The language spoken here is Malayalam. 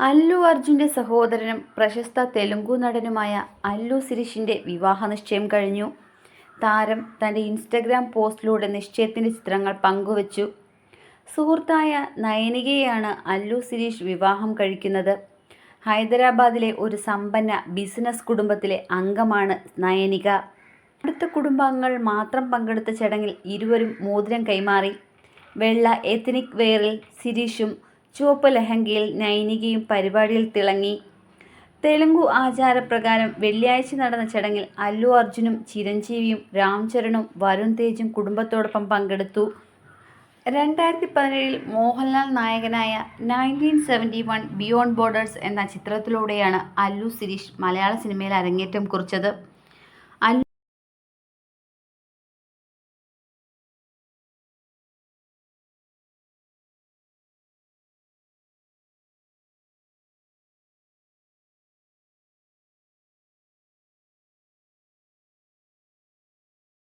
അല്ലു അർജുന്റെ സഹോദരനും പ്രശസ്ത തെലുങ്കു നടനുമായ അല്ലു സിരീഷിന്റെ വിവാഹ നിശ്ചയം കഴിഞ്ഞു. താരം തന്റെ ഇൻസ്റ്റഗ്രാം പോസ്റ്റിലൂടെ നിശ്ചയത്തിന്റെ ചിത്രങ്ങൾ പങ്കുവച്ചു. സുഹൃത്തായ നയനികയാണ് അല്ലു സിരീഷ് വിവാഹം കഴിക്കുന്നത്. ഹൈദരാബാദിലെ ഒരു സമ്പന്ന ബിസിനസ് കുടുംബത്തിലെ അംഗമാണ് നയനിക. അടുത്ത കുടുംബാംഗങ്ങൾ മാത്രം പങ്കെടുത്ത ചടങ്ങിൽ ഇരുവരും മോതിരം കൈമാറി. വെള്ള എത്നിക് വെയറിൽ സിരീഷും ചുവപ്പ് ലഹങ്കയിൽ നൈനികയും പരിപാടിയിൽ തിളങ്ങി. തെലുങ്കു ആചാരപ്രകാരം വെള്ളിയാഴ്ച നടന്ന ചടങ്ങിൽ അല്ലു അർജുനും ചിരഞ്ജീവിയും രാംചരണും വരുൺ തേജും കുടുംബത്തോടൊപ്പം പങ്കെടുത്തു. രണ്ടായിരത്തി പതിനേഴിൽ മോഹൻലാൽ നായകനായ nineteen seventy one beyond borders എന്ന ചിത്രത്തിലൂടെയാണ് അല്ലു സിരീഷ് മലയാള സിനിമയിൽ അരങ്ങേറ്റം കുറിച്ചത്.